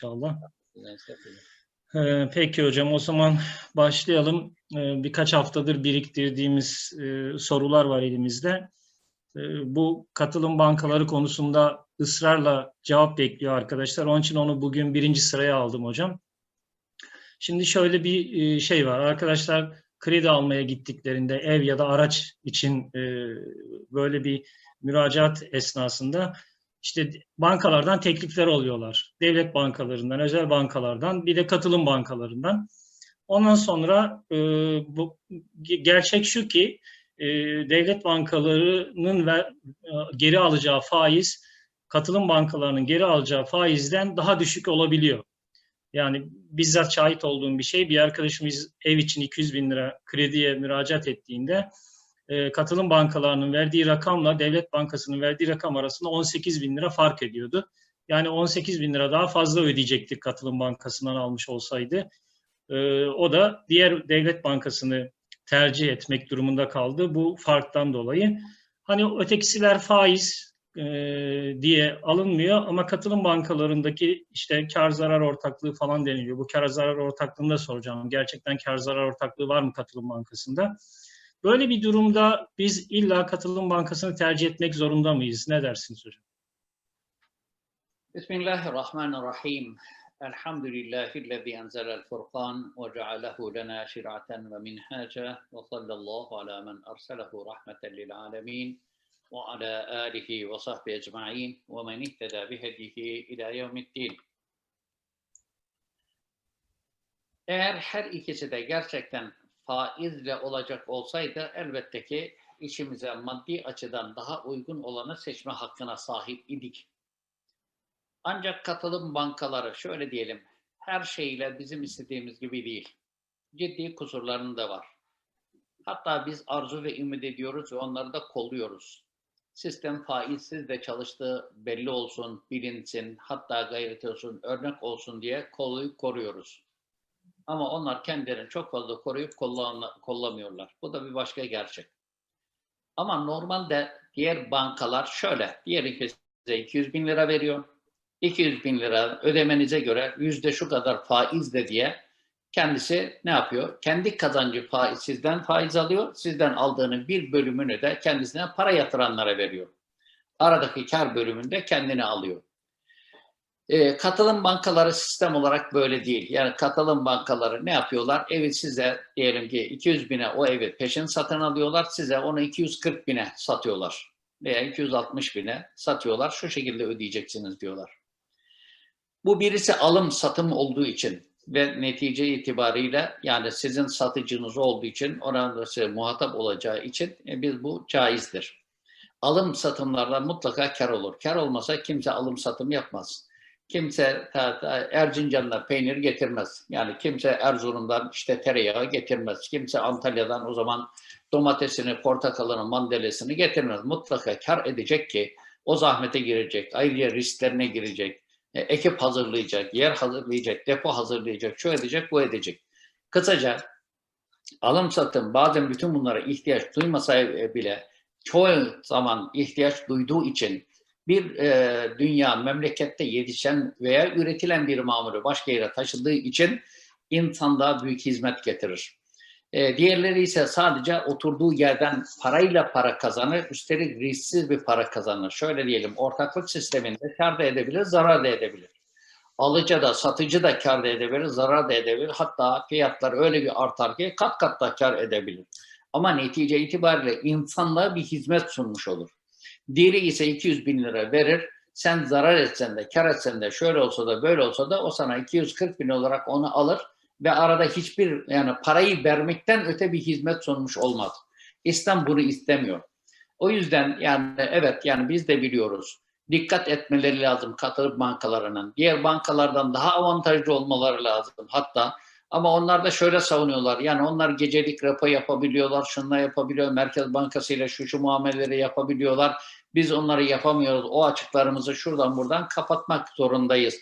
inşallah. Ee, Peki hocam o zaman başlayalım. Ee, Birkaç haftadır biriktirdiğimiz e, sorular var elimizde. Ee, Bu katılım bankaları konusunda ısrarla cevap bekliyor arkadaşlar. Onun için onu bugün birinci sıraya aldım hocam. Şimdi şöyle bir e, şey var. Arkadaşlar kredi almaya gittiklerinde ev ya da araç için e, böyle bir müracaat esnasında işte bankalardan teklifler alıyorlar. Devlet bankalarından, özel bankalardan, bir de katılım bankalarından. Ondan sonra e, bu gerçek şu ki e, devlet bankalarının ve e, geri alacağı faiz katılım bankalarının geri alacağı faizden daha düşük olabiliyor. Yani bizzat şahit olduğum bir şey. Bir arkadaşımız ev için 200 bin lira krediye müracaat ettiğinde e, katılım bankalarının verdiği rakamla devlet bankasının verdiği rakam arasında 18 bin lira fark ediyordu. Yani 18 bin lira daha fazla ödeyecektik katılım bankasından almış olsaydı. E, o da diğer devlet bankasını tercih etmek durumunda kaldı bu farktan dolayı. Hani ötekisiler faiz e, diye alınmıyor ama katılım bankalarındaki işte kar zarar ortaklığı falan deniliyor. Bu kar zarar ortaklığını da soracağım. Gerçekten kar zarar ortaklığı var mı katılım bankasında? Böyle bir durumda biz illa katılım bankasını tercih etmek zorunda mıyız? Ne dersiniz hocam? Bismillahirrahmanirrahim. Elhamdülillahi'llezî enzelel furkan ve cealehu lena şir'aten ve minhaca ve sallallahu ala men erselehu rahmeten lil alemin ve ala alihi ve sahbihi ecma'in ve men ihteda bihedihi ila yevmiddin. Eğer her ikisi de gerçekten faizle olacak olsaydı elbette ki işimize maddi açıdan daha uygun olanı seçme hakkına sahip idik. Ancak katılım bankaları şöyle diyelim her şeyle bizim istediğimiz gibi değil. Ciddi kusurlarının da var. Hatta biz arzu ve ümit ediyoruz ve onları da kolluyoruz. Sistem faizsiz de çalıştığı belli olsun, bilinsin, hatta gayret olsun, örnek olsun diye kollayıp koruyoruz. Ama onlar kendilerini çok fazla koruyup kollamıyorlar. Bu da bir başka gerçek. Ama normalde diğer bankalar şöyle, diyelim ki size 200 bin lira veriyor. 200 bin lira ödemenize göre yüzde şu kadar faizle diye kendisi ne yapıyor? Kendi kazancı faiz, sizden faiz alıyor. Sizden aldığının bir bölümünü de kendisine para yatıranlara veriyor. Aradaki kar bölümünde kendine alıyor. E, katılım bankaları sistem olarak böyle değil. Yani katılım bankaları ne yapıyorlar? Evi size diyelim ki 200 bine o evi peşin satın alıyorlar. Size onu 240 bine satıyorlar. Veya 260 bine satıyorlar. Şu şekilde ödeyeceksiniz diyorlar. Bu birisi alım satım olduğu için ve netice itibariyle yani sizin satıcınız olduğu için oranda size muhatap olacağı için e, biz bu caizdir. Alım satımlardan mutlaka kar olur. Kar olmasa kimse alım satım yapmaz. Kimse ta, ta, Erzincan'da peynir getirmez. Yani kimse Erzurum'dan işte tereyağı getirmez. Kimse Antalya'dan o zaman domatesini, portakalını, mandalyasını getirmez. Mutlaka kar edecek ki o zahmete girecek. Ayrıca risklerine girecek. E, ekip hazırlayacak, yer hazırlayacak, depo hazırlayacak, şu edecek, bu edecek. Kısaca alım satım bazen bütün bunlara ihtiyaç duymasa bile çoğu zaman ihtiyaç duyduğu için bir e, dünya memlekette yetişen veya üretilen bir mamulü başka yere taşıdığı için insanlığa büyük hizmet getirir. E, diğerleri ise sadece oturduğu yerden parayla para kazanır, üstelik risksiz bir para kazanır. Şöyle diyelim, ortaklık sisteminde kar da edebilir, zarar da edebilir. Alıcı da, satıcı da kar da edebilir, zarar da edebilir. Hatta fiyatlar öyle bir artar ki kat kat da kar edebilir. Ama netice itibariyle insanlığa bir hizmet sunmuş olur. Diğeri ise 200 bin lira verir. Sen zarar etsen de, kar etsen de, şöyle olsa da, böyle olsa da o sana 240 bin olarak onu alır ve arada hiçbir yani parayı vermekten öte bir hizmet sunmuş olmaz. İslam bunu istemiyor. O yüzden yani evet yani biz de biliyoruz. Dikkat etmeleri lazım katılıp bankalarının. Diğer bankalardan daha avantajlı olmaları lazım hatta. Ama onlar da şöyle savunuyorlar. Yani onlar gecelik repo yapabiliyorlar, şunla yapabiliyor. Merkez Bankası ile şu şu muameleleri yapabiliyorlar. Biz onları yapamıyoruz. O açıklarımızı şuradan buradan kapatmak zorundayız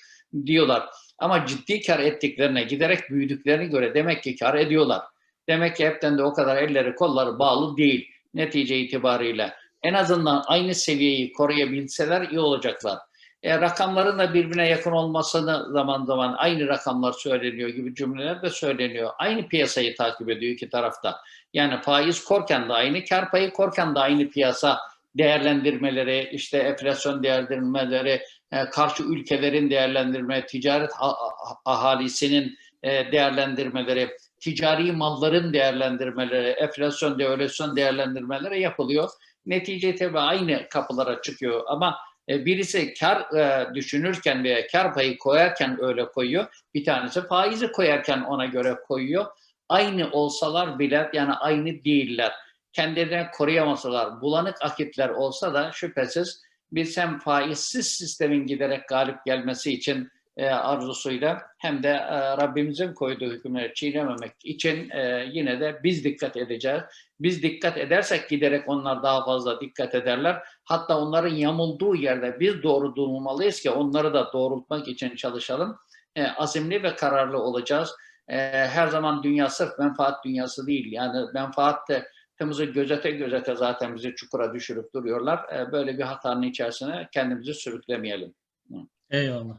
diyorlar. Ama ciddi kar ettiklerine giderek büyüdüklerine göre demek ki kar ediyorlar. Demek ki hepten de o kadar elleri kolları bağlı değil netice itibariyle. En azından aynı seviyeyi koruyabilseler iyi olacaklar. E, rakamların da birbirine yakın olmasını zaman zaman aynı rakamlar söyleniyor gibi cümleler de söyleniyor. Aynı piyasayı takip ediyor iki tarafta. Yani faiz korken de aynı, kar payı korken de aynı piyasa değerlendirmeleri, işte enflasyon değerlendirmeleri, e, karşı ülkelerin değerlendirme, ticaret ahalisinin e, değerlendirmeleri, ticari malların değerlendirmeleri, enflasyon, devalüasyon değerlendirmeleri yapılıyor. Netice tabii aynı kapılara çıkıyor ama birisi kar e, düşünürken veya kar payı koyarken öyle koyuyor. Bir tanesi faizi koyarken ona göre koyuyor. Aynı olsalar bile yani aynı değiller. Kendilerini koruyamasalar, bulanık akitler olsa da şüphesiz biz hem faizsiz sistemin giderek galip gelmesi için e, arzusuyla hem de e, Rabbimizin koyduğu hükümleri çiğnememek için e, yine de biz dikkat edeceğiz. Biz dikkat edersek giderek onlar daha fazla dikkat ederler. Hatta onların yamulduğu yerde biz doğru durmalıyız ki onları da doğrultmak için çalışalım. E, azimli ve kararlı olacağız. Her zaman dünya sırf menfaat dünyası değil. Yani menfaat de Temmuz'u gözete gözete zaten bizi çukura düşürüp duruyorlar. Böyle bir hatanın içerisine kendimizi sürüklemeyelim. Eyvallah.